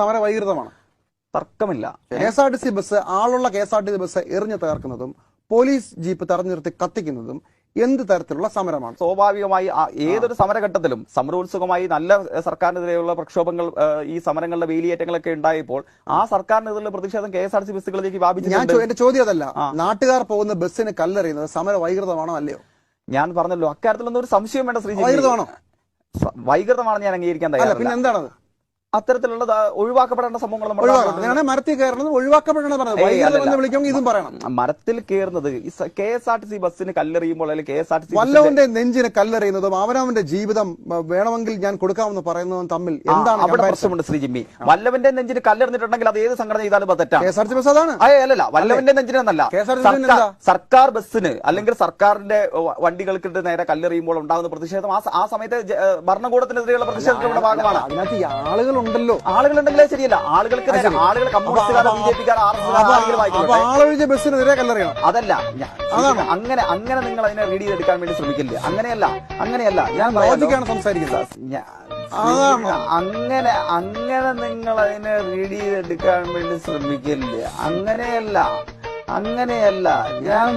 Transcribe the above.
സമര വൈകൃതമാണ്. തർക്കമില്ല. K S R T C bus ആളുള്ള K S R T C bus എറിഞ്ഞു തകർക്കുന്നതും പോലീസ് ജീപ്പ് തടഞ്ഞു നിർത്തി കത്തിക്കുന്നതും എന്ത് തരത്തിലുള്ള സമരമാണ്? സ്വാഭാവികമായി ഏതൊരു സമരഘട്ടത്തിലും സമരോത്സുകമായി നല്ല സർക്കാരിനെതിരെയുള്ള പ്രക്ഷോഭങ്ങൾ ഈ സമരങ്ങളുടെ വേലിയേറ്റങ്ങളൊക്കെ ഉണ്ടായപ്പോൾ ആ സർക്കാരിനെതിരെയുള്ള പ്രതിഷേധം കെ എസ് ആർ സി ബസ്സുകളിലേക്ക് ഞാൻ വ്യാപിച്ചിട്ടുണ്ട് എന്റെ ചോദ്യം അതല്ല. നാട്ടുകാർ പോകുന്ന ബസ്സിന് കല്ലെറിയുന്നത് സമര വൈകൃതമാണോ അല്ലയോ? ഞാൻ പറഞ്ഞല്ലോ അക്കാര്യത്തിലൊന്നും ഒരു സംശയം വേണ്ട ശ്രീ വൈകൃതമാണോ? വൈകൃതമാണെന്ന് ഞാൻ അംഗീകരിക്കാൻ തയ്യാറല്ല. പിന്നെ എന്താണത്? അത്തരത്തിലുള്ള ഒഴിവാക്കപ്പെടേണ്ട സംഭവങ്ങൾ മരത്തിൽ കയറുന്നത് ഒഴിവാക്കപ്പെടണം പറഞ്ഞത്. ഏയ് വൈകൃതം അല്ലല്ല. എന്ന് വിളിക്കുമെങ്കിൽ ഇതും പറയണം. മരത്തിൽ കയറുന്നത് K S R T C ബസ്സിന് കല്ലെറിയുമ്പോൾ അല്ലെങ്കിൽ K S R T C വല്ലവന്റെ നെഞ്ചിന് കല്ലെറിയുന്നതും അവനവന്റെ ജീവിതം വേണമെങ്കിൽ ഞാൻ കൊടുക്കാമെന്ന് പറയുന്നതും തമ്മിൽ എന്താണ് അവിടെ? പ്രശ്നമുണ്ട് ശ്രീ ജിമ്മി. വല്ലവന്റെ നെഞ്ചിന് കല്ലെറിഞ്ഞിട്ടുണ്ടെങ്കിൽ അത് ഏത് സംഘടന ചെയ്താലും തെറ്റാണ്. K S R T bus അതാണ്. അല്ലല്ല. വല്ലവന്റെ നെഞ്ചിനല്ല സർക്കാർ- ബസ്സിന് അല്ലെങ്കിൽ സർക്കാരിന്റെ വണ്ടികൾക്ക് നേരെ കല്ലെറിയുമ്പോൾ ഉണ്ടാകുന്ന പ്രതിഷേധം ആ സമയത്ത് ഭരണകൂടത്തിനെതിരെയുള്ള പ്രതിഷേധത്തിന്റെ ഭാഗമാണ്. അതിനകത്ത് ഈ ആളുകളുണ്ടല്ലോ ആളുകളുണ്ടെങ്കിലേ ശരിയല്ല. ആളുകൾക്ക് നേരെ ആളുകൾ കമ്മ്യൂണിസ്റ്റുകാർ ബി ജെ പിക്കാർ ആർ എസ് ബസ്സിനെതിരെ കല്ലെറിയണം അതല്ല അതാണോ? അങ്ങനെ അങ്ങനെ നിങ്ങൾ അതിനെ റീഡ് ചെയ്തെടുക്കാൻ വേണ്ടി ശ്രമിക്കില്ല? അങ്ങനെയല്ല അങ്ങനെയല്ല. ഞാൻ ലോജിക്കാണ് സംസാരിക്കുന്നത്. അങ്ങനെ അങ്ങനെ നിങ്ങൾ അതിനെ റീഡ് ചെയ്തെടുക്കാൻ വേണ്ടി ശ്രമിക്കില്ല? അങ്ങനെയല്ല അങ്ങനെയല്ല. ഞാൻ